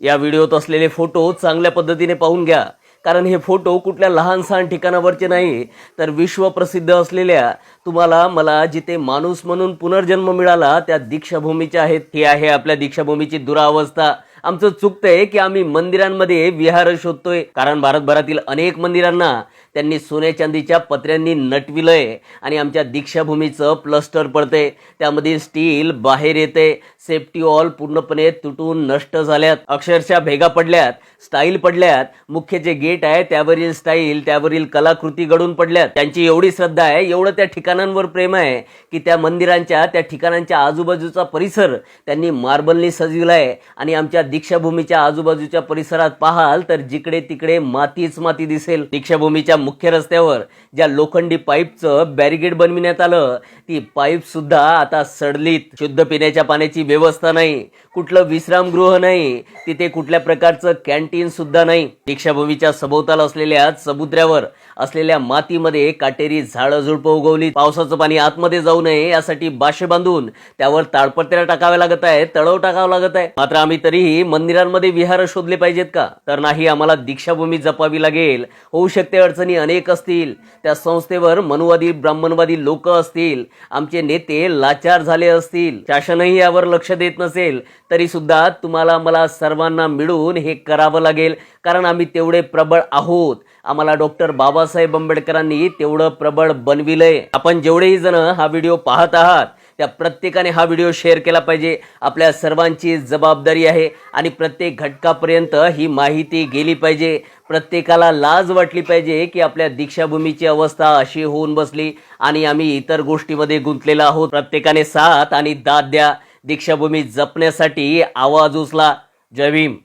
या व्हिडिओत असलेले फोटो चांगल्या पद्धतीने पाहून घ्या. कारण हे फोटो कुठल्या लहान सहान ठिकाणावरचे नाही तर विश्वप्रसिद्ध असलेल्या तुम्हाला मला जिथे माणूस म्हणून पुनर्जन्म मिळाला त्या दीक्षाभूमीच्या आहेत. ही आहे आपल्या दीक्षाभूमीची दुरावस्था. आमचं चुकतंय की आम्ही मंदिरांमध्ये विहार शोधतोय. कारण भारतभरातील अनेक मंदिरांना त्यांनी सोने चांदीच्या पत्र्यांनी नटविलंय आणि आमच्या दीक्षाभूमीचं प्लस्टर पडते त्यामध्ये स्टील बाहेर येते सेफ्टी ऑल पूर्णपणे तुटून नष्ट झाल्यात. अक्षरशः भेगा पडल्यात. स्टाईल पडल्यात. मुख्य जे गेट आहे त्यावरील स्टाईल त्यावरील कलाकृती घडून पडल्यात. त्यांची एवढी श्रद्धा आहे एवढं त्या ठिकाणांवर प्रेम आहे की त्या मंदिरांच्या त्या ठिकाणांच्या आजूबाजूचा परिसर त्यांनी मार्बलनी सजविलाय आणि आमच्या दीक्षाभूमीच्या आजूबाजूच्या परिसरात पाहाल तर जिकडे तिकडे मातीच माती दिसेल. दीक्षाभूमीच्या मुख्य रस्त्यावर ज्या लोखंडी पाईपचं बॅरिगेड बनविण्यात आलं ती पाईप सुद्धा आता सडलीत. शुद्ध पिण्याच्या पाण्याची व्यवस्था नाही. कुठलं विश्रामगृह नाही. तिथे कुठल्या प्रकारचं कॅन्टीन सुद्धा नाही. दीक्षाभूमीच्या सभोवताल असलेल्या समुद्रावर असलेल्या मातीमध्ये काटेरी झाडं झुडपं उगवली. पावसाचं पाणी आतमध्ये जाऊ नये यासाठी बाशे बांधून त्यावर ताडपत्र्या टाकाव्या लागत आहे तळव टाकावं लागत आहे मात्र आम्ही तरीही मंदिरांमध्ये विहार शोधले पाहिजेत का? तर नाही आम्हाला दीक्षाभूमी जपावी लागेल. होऊ शकते अडचणी अनेक असतील. त्या संस्थेवर मनुवादी ब्राह्मणवादी लोक असतील. आमचे नेते लाचार झाले असतील. शासनही यावर लक्ष देत नसेल. तरी सुद्धा तुम्हाला मला सर्वांना मिळून हे करावं लागेल. कारण आम्ही तेवढे प्रबळ आहोत. आम्हाला डॉक्टर बाबासाहेब आंबेडकरांनी तेवढं प्रबळ बनविलंय. आपण जेवढेही जण हा व्हिडिओ पाहत आहात त्या प्रत्येकाने हा व्हिडिओ शेअर केला पाहिजे. आपल्या सर्वांची जबाबदारी आहे आणि प्रत्येक घटकापर्यंत ही माहिती गेली पाहिजे. प्रत्येकाला लाज वाटली पाहिजे की आपल्या दीक्षाभूमीची अवस्था अशी होऊन बसली आणि आम्ही इतर गोष्टीमध्ये गुंतलेलो आहोत. प्रत्येकाने साथ आणि दाद द्या. दीक्षाभूमी जपण्यासाठी आवाज उचला. जय भीम.